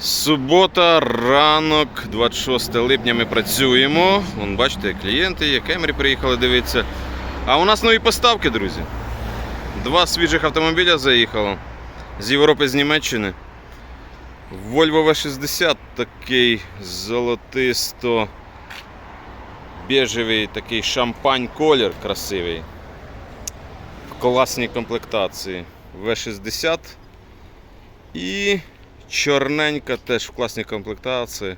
Субота, ранок, 26 липня ми працюємо. Вон, бачите, клієнти є, Кемрі приїхали дивитися. А у нас нові поставки, друзі. Два свіжих автомобіля заїхало з Європи, з Німеччини. Volvo V60 такий золотисто бежевий такий шампань колір красивий. В класній комплектації. V60 і чорненька теж в класній комплектації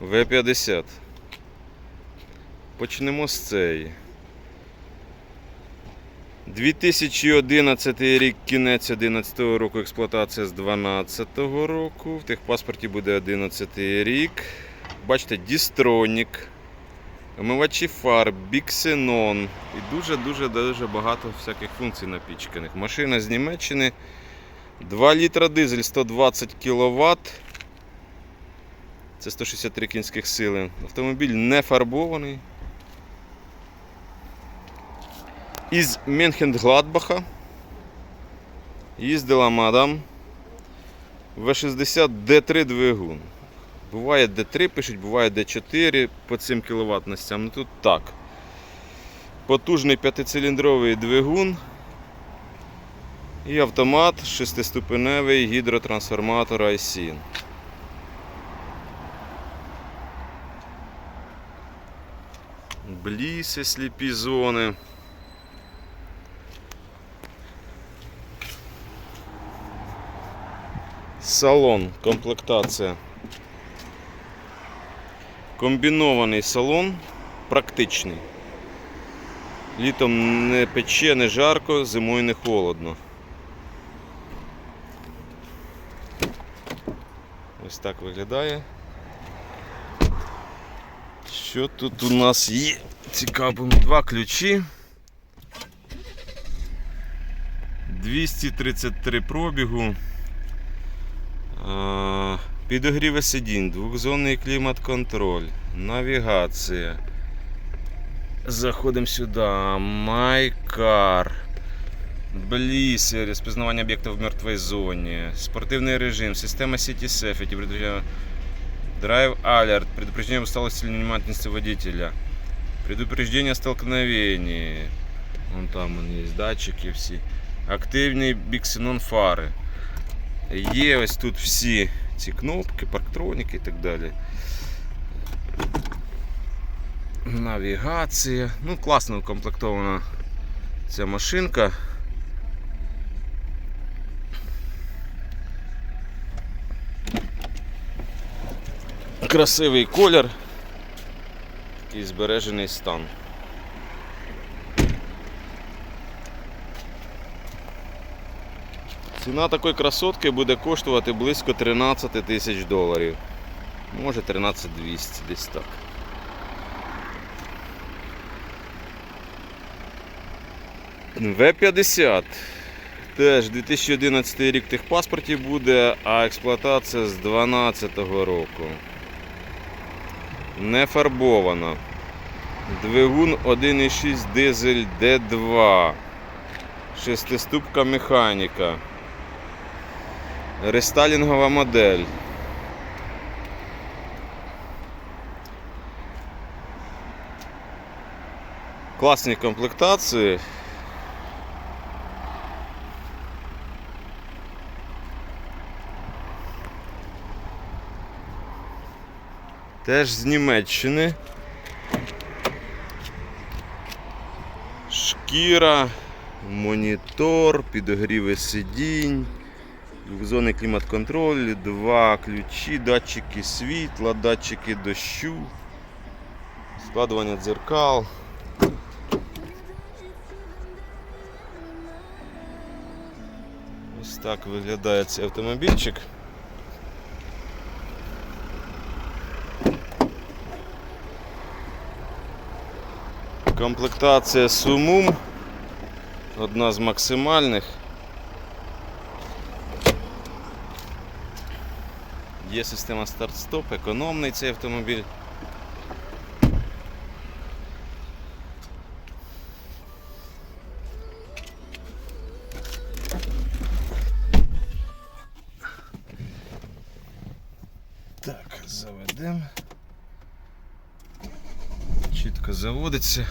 V50. Почнемо з цієї. 2011 рік, кінець 11 року, експлуатація з 12 року. В техпаспорті буде 11 рік. Бачите, Дістронік, омивачі фар, біксенон і дуже-дуже дуже багато всяких функцій напічканих. Машина з Німеччини. 2 літра дизель 120 кВт. Це 163 кінських сили. Автомобіль не фарбований. Із Менхенгладбаха. Їздила мадам. В60 D3 двигун. Буває D3 пишуть, буває D4 по цим кіловатностям. Ну тут так. Потужний п'ятициліндровий двигун. І автомат шестиступеневий гідротрансформатор ISIN. Бліси, сліпі зони. Салон, комплектація. Комбінований салон, практичний. Літом не пече, не жарко, зимою не холодно. Ось так виглядає. Що тут у нас є? Цікаво, два ключі. 233 пробігу. Підогріве сидінь, двохзонний клімат-контроль, навігація. Заходимо сюди. Майкар. Блісер, розпізнавання об'єктів в мертвій зоні, спортивний режим, система City Safety, предупреждение- Drive Alert, предупреждение об усталости или невнимательности водителя, предупреждение о столкновении, вон там вон є датчики всі, активні біксенон фари. Є ось тут всі ці кнопки, парктроніки і так далі. Навігація. Ну, класно укомплектована ця машинка. Красивий колір і збережений стан. Ціна такої красотки буде коштувати близько 13 тисяч доларів. Може 13 200 десь так. В-50. Теж 2011 рік в техпаспорті буде, а експлуатація з 2012 року. Не фарбована. Двигун 1,6 дизель D2. Шестиступка механіка. Рестайлінгова модель. Класні комплектації. Теж з Німеччини. Шкіра, монітор, підогріви сидінь, двохзонний клімат-контроль, два ключі, датчики світла, датчики дощу, складування дзеркал. Ось так виглядає цей автомобільчик. Комплектація Sumum. Одна з максимальних. Є система старт-стоп, економний цей автомобіль. Так, заведемо. Чітко заводиться.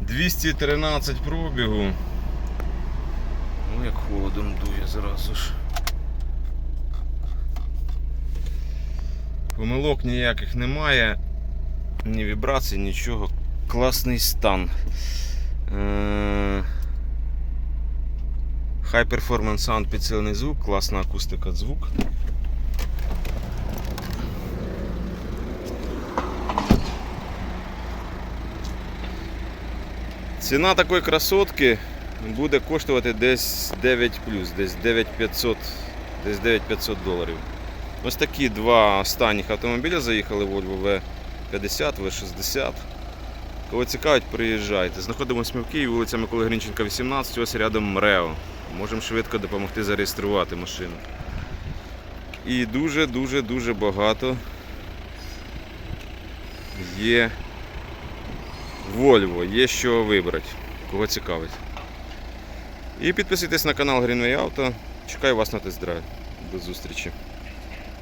213 пробігу. Ну, як холодом дує зразу ж. Помилок ніяких немає. Ні вібрацій, нічого. Класний стан. Е, High Performance Sound підсилений звук, класна акустика звук. Ціна такої красотки буде коштувати десь 9 десь 9500, десь 9500 доларів. Ось такі два останніх автомобіля заїхали Volvo V50, V60. Кого цікавить, приїжджайте. Знаходимося ми в Києві, вулиця Миколи Грінченка, 18, ось рядом МРЕО. Можемо швидко допомогти зареєструвати машину. І дуже-дуже дуже багато є Volvo, є що вибрати, кого цікавить. І підписуйтесь на канал Greenway Auto. Чекаю вас на тест-драйв. До зустрічі.